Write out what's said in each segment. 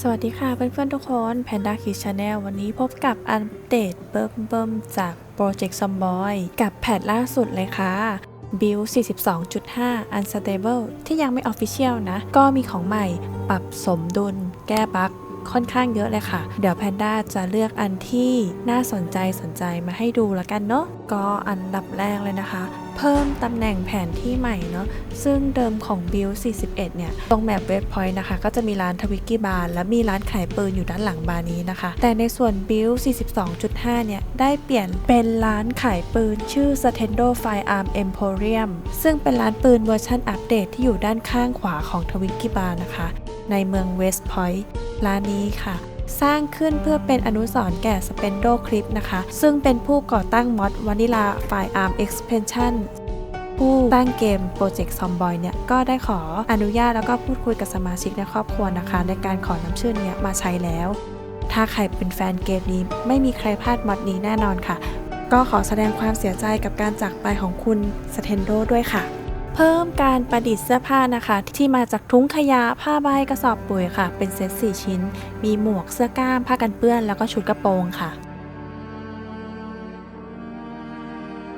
สวัสดีค่ะเพื่อนๆทุกคน Panda Kids Channel วันนี้พบกับอัปเดตเบิ่มเบิ่มๆจาก Project Zomboy กับแพทล่าสุดเลยค่ะ Build 42.5 Unstable ที่ยังไม่ Official นะ ก็มีของใหม่ปรับสมดุล แก้บั๊กค่อนข้างเยอะเลยค่ะ เดี๋ยวแพนด้าจะเลือกอันที่น่าสนใจสนใจมาให้ดูแล้วกันเนาะก็อันดับแรกเลยนะคะเพิ่มตำแหน่งแผนที่ใหม่เนาะซึ่งเดิมของ Build 41 เนี่ย ตรงแมปเวทพอยต์นะคะ ก็จะมีร้านทวิกกี้บาร์และมีร้านขายปืนอยู่ด้านหลังบาร์นี้นะคะ แต่ในส่วน Build 42.5 เนี่ย ได้เปลี่ยนเป็นร้านขายปืนชื่อ Stendo Firearm Emporium ซึ่งเป็นร้านปืนเวอร์ชันอัปเดตที่อยู่ด้านข้างขวาของทวิกกี้บาร์นะคะ ในเมืองเวสต์พอยต์ร้านนี้ค่ะ สร้างขึ้นเพื่อเป็นอนุสรณ์แก่ Spendo Clip นะคะ ซึ่งเป็นผู้ก่อตั้งมอด Vanilla Firearm Expansion ผู้สร้างเกม Project Zomboy เนี่ย ก็ได้ขออนุญาตแล้วก็พูดคุยกับสมาชิกในครอบครัวนะคะ ในการขอนำชื่อเนี้ยมาใช้แล้ว ถ้าใครเป็นแฟนเกมนี้ ไม่มีใครพลาดมอดนี้แน่นอนค่ะ ก็ขอแสดงความเสียใจกับการจากไปของคุณ Stendo ด้วยค่ะ เพิ่มการประดิษฐ์เสื้อผ้านะคะ ที่มาจากทุ้งขยะผ้าใบกระสอบปุ๋ยค่ะ เป็นเซต4 ชิ้น มีหมวกเสื้อกล้ามผ้ากันเปื้อนแล้วก็ชุดกระโปรงค่ะ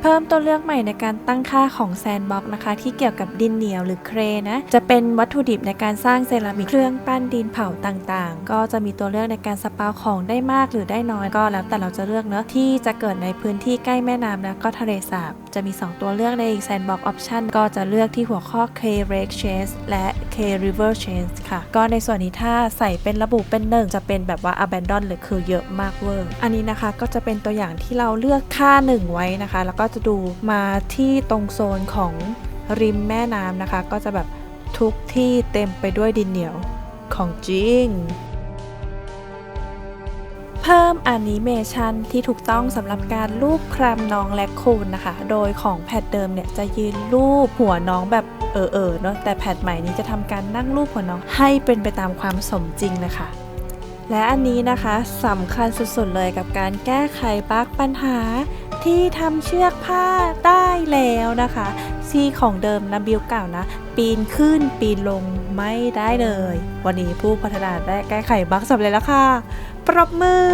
เพิ่มตัวเลือกใหม่ในการตั้งค่าของแซนบ็อกนะคะ ที่เกี่ยวกับดินเหนียวหรือเครนะ จะเป็นวัตถุดิบในการสร้างเซรามิกเครื่องปั้นดินเผาต่างๆ ก็จะมีตัวเลือกในการสปาของได้มากหรือได้น้อยก็แล้วแต่เราจะเลือกเนอะที่จะเกิดในพื้นที่ใกล้แม่น้ำและก็ทะเลสาบ จะมี 2 ตัวเลือกใน Sandbox Option ก็จะเลือกที่หัวข้อ K Lake Change และ K River Change ค่ะ ก็ในส่วนนี้ถ้าใส่เป็นระบุเป็นหนึ่งจะเป็นแบบว่า Abandon เลยคือเยอะมากเวอร์อันนี้นะคะก็จะเป็นตัวอย่างที่เราเลือกค่า 1 ไว้นะคะ แล้วก็จะดูมาที่ตรงโซนของริมแม่น้ำนะคะ ก็จะแบบทุกที่เต็มไปด้วยดินเหนียวของจริง เพิ่มแอนิเมชันที่ถูกต้องสำหรับการรูปคลำน้องและคูนนะคะ โดยของแพทเดิมเนี่ยจะยืนรูปหัวน้องแบบเออเออเนาะแต่แพทใหม่นี้จะทำการนั่งรูปหัวน้องให้เป็นไปตามความสมจริงเลยค่ะและอันนี้นะคะสำคัญสุดๆเลยกับการแก้ไขบั๊กปัญหา ที่ทำเชือกผ้าได้แล้วนะคะที่ของเดิมนะบิวเก่านะ ปีนขึ้นปีนลงไม่ได้เลย วันนี้ผู้พัฒนาได้แก้ไขบั๊กสำเร็จแล้วค่ะ ปรบมือ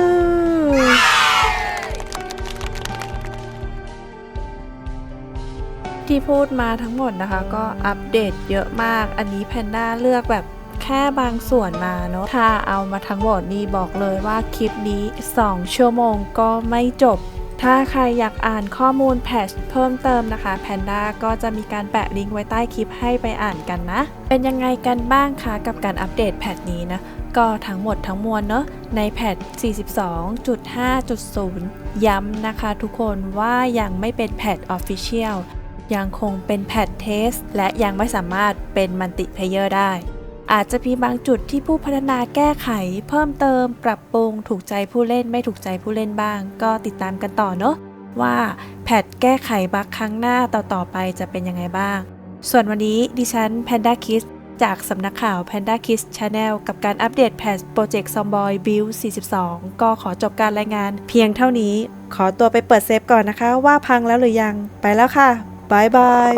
ที่พูดมาทั้งหมดนะคะก็อัปเดตเยอะมาก อันนี้แพนด้าเลือกแบบแค่บางส่วนมาเนาะ ถ้าเอามาทั้งหมดนี่บอกเลยว่าคลิปนี้ 2 ชั่วโมงก็ไม่จบ ถ้าใครอยากอ่านข้อมูลแพทชเพิ่มเติมนะคะแพนด้าก็จะมีการแปะลิงก์ไว้ใต้คลิปให้ไปอ่านกันนะ เป็นยังไงกันบ้างคะกับการอัปเดตแพทนี้นะ ก็ทั้งหมดทั้งมวลเนอะในแพท 42.5.0 ย้ำนะคะทุกคนว่ายังไม่เป็นแพท Official ยังคงเป็นแพทเทสและยังไม่สามารถเป็นมัลติเพเยอร์ได้ อาจจะมีบางจุดที่ผู้พัฒนาแก้ไข เพิ่มเติม ปรับปรุง ถูกใจผู้เล่นไม่ถูกใจผู้เล่นบ้าง ก็ติดตามกันต่อเนอะว่าแพทแก้ไขบั๊กครั้งหน้าต่อๆไปจะเป็นยังไงบ้าง ส่วนวันนี้ดิฉัน Panda Kids จากสำนักข่าว Panda Kids Channel กับการอัปเดตแพทโปรเจกต์ Zomboy Build 42 ก็ขอจบการรายงาน เพียงเท่านี้ ขอตัวไปเปิดเซฟก่อนนะคะ ว่าพังแล้วหรือยัง ไปแล้วค่ะบายบาย